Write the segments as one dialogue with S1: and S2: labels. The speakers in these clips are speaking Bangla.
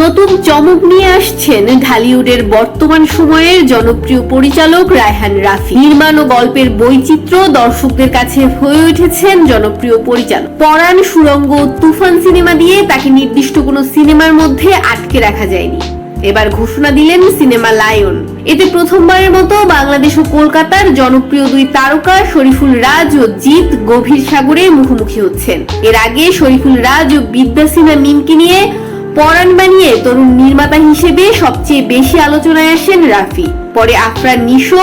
S1: নতুন চমক নিয়ে আসছেন ঢালিউডের বর্তমান সময়ের জনপ্রিয় পরিচালক রায়হান রাফি। নির্মাণ ও গল্পের বৈচিত্র্য দর্শকদের কাছে হয়ে উঠেছেন জনপ্রিয় পরিচালক। পরাণ, সুরঙ্গ তুফান সিনেমা দিয়ে তাকে নির্দিষ্ট কোনো সিনেমার মধ্যে আটকে রাখা যায়নি। এবার ঘোষণা দিলেন সিনেমা লায়ন। এতে প্রথমবারের মতো বাংলাদেশ ও কলকাতার জনপ্রিয় দুই তারকা শরীফুল রাজ ও জিৎ গভীর সাগরে মুখোমুখি হচ্ছেন। এর আগে শরীফুল রাজ ও বিদ্যাসিনা মিমকে নিয়ে পরাণ বানিয়ে তরুণ নির্মাতা হিসেবে সবচেয়ে বেশি আলোচনায় আসেন রাফি। পরে আফরান নিশো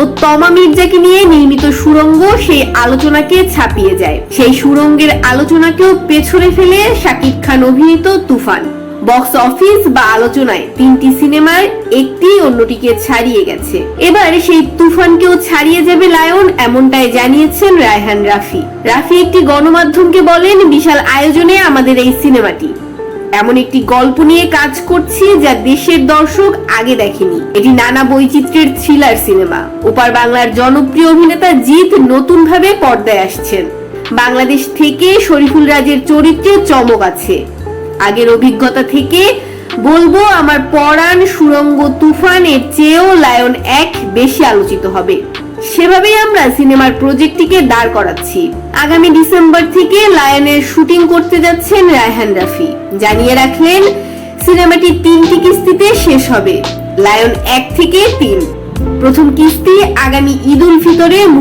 S1: ও তমা মির্জাকে নিয়ে নির্মিত সুরঙ্গ সেই আলোচনাকে ছাপিয়ে যায়। সেই সুরঙ্গের আলোচনাকেও পেছনে ফেলে শাকিব খান অভিনীত তুফান। বক্স অফিস বা আলোচনায় তিনটি সিনেমার একটি অন্যটিকে ছাড়িয়ে গেছে। এবার সেই তুফানকেও ছাড়িয়ে যাবে লায়ন, এমনটাই জানিয়েছেন রায়হান রাফি। রাফি একটি গণমাধ্যমকে বলেন, বিশাল আয়োজনে আমাদের এই সিনেমাটি। এমন একটি গল্প নিয়ে কাজ করছি যা দেশের দর্শক আগে দেখেনি। এটি নানা বৈচিত্র্যের থ্রিলার সিনেমা ওপার বাংলার জনপ্রিয় অভিনেতা জিৎ নতুন ভাবে পর্দায় আসছেন। বাংলাদেশ থেকে শরীফুল রাজের চরিত্রে চমক আছে। আগের অভিজ্ঞতা থেকে বলব, আমার পরাণ সুরঙ্গ তুফান এর চেয়েও লায়ন এক বেশি আলোচিত হবে। সেভাবেই আমরা সিনেমার প্রজেক্টটিকে দাঁড় করাচ্ছি। আগামী ডিসেম্বর থেকে লায়নের শুটিং করতে যাচ্ছেন রায়হান রাফি। জানিয়ে রাখলেন সিনেমাটি তিনটি কিস্তিতে শেষ হবে। লায়ন এক থেকে তিন। প্রথম কিস্তি আগামী ঈদ উল ফিতরে